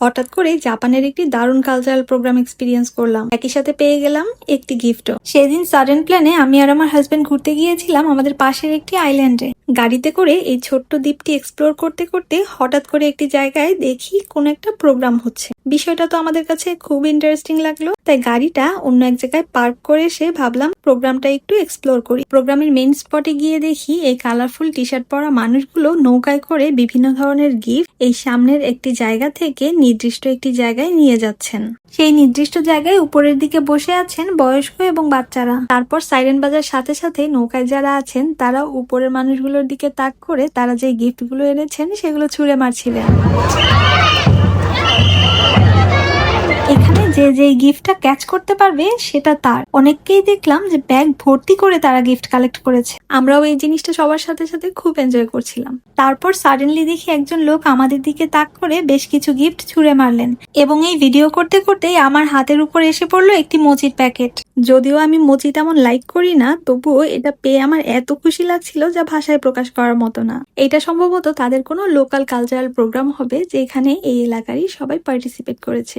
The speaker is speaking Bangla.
হঠাৎ করে জাপানের একটি দারুণ কালচারাল প্রোগ্রাম এক্সপিরিয়েন্স করলাম। একই সাথে পেয়ে গেলাম একটি গিফটও সেদিন সাডেন প্ল্যানে আমি আর আমার হাজব্যান্ড ঘুরতে গিয়েছিলাম আমাদের পাশের একটি আইল্যান্ডে গাড়িতে করে এই ছোট্ট দ্বীপটি এক্সপ্লোর করতে করতে হঠাৎ করে একটি জায়গায় দেখি কোনো একটা প্রোগ্রাম হচ্ছে। বিষয়টা তো আমাদের কাছে খুব ইন্টারেস্টিং লাগল, তাই গাড়িটা অন্য এক জায়গায় পার্ক করে এসে ভাবলাম প্রোগ্রামটা একটু এক্সপ্লোর করি। প্রোগ্রামের মেইন স্পটে গিয়ে দেখি এই কালারফুল টি শার্ট পরা মানুষগুলো নৌকায় করে বিভিন্ন ধরনের গিফট এই সামনের একটি জায়গা থেকে নির্দিষ্ট একটি জায়গায় নিয়ে যাচ্ছেন। সেই নির্দিষ্ট জায়গায় উপরের দিকে বসে আছেন বয়স্ক এবং বাচ্চারা। তারপর সাইরেন বাজার সাথে সাথে নৌকায় যারা আছেন, তারা উপরের মানুষগুলোর দিকে তাক করে তারা যে গিফটগুলো এনেছেন সেগুলো ছুঁড়ে মারছিলেন। যে যে গিফটটা ক্যাচ করতে পারবে সেটা তার। অনেককেই দেখলাম যে ব্যাগ ভর্তি করে তারা গিফট কালেক্ট করেছে। আমরাও এই জিনিসটা সবার সাথে সাথে খুব এনজয় করছিলাম। তারপর সাডেনলি দেখি একজন লোক আমাদের দিকে তাক করে বেশ কিছু গিফট ছুঁড়ে মারলেন এবং এই ভিডিও করতে করতেই আমার হাতের উপর এসে পড়ল একটি মোচির প্যাকেট যদিও আমি মজি তেমন লাইক করি না, তবুও এটা পেয়ে আমার এত খুশি লাগছিল যা ভাষায় প্রকাশ করার মতো না। এটা সম্ভবত তাদের কোনো লোকাল কালচারাল প্রোগ্রাম হবে যেখানে এই এলাকারই সবাই পার্টিসিপেট করেছে।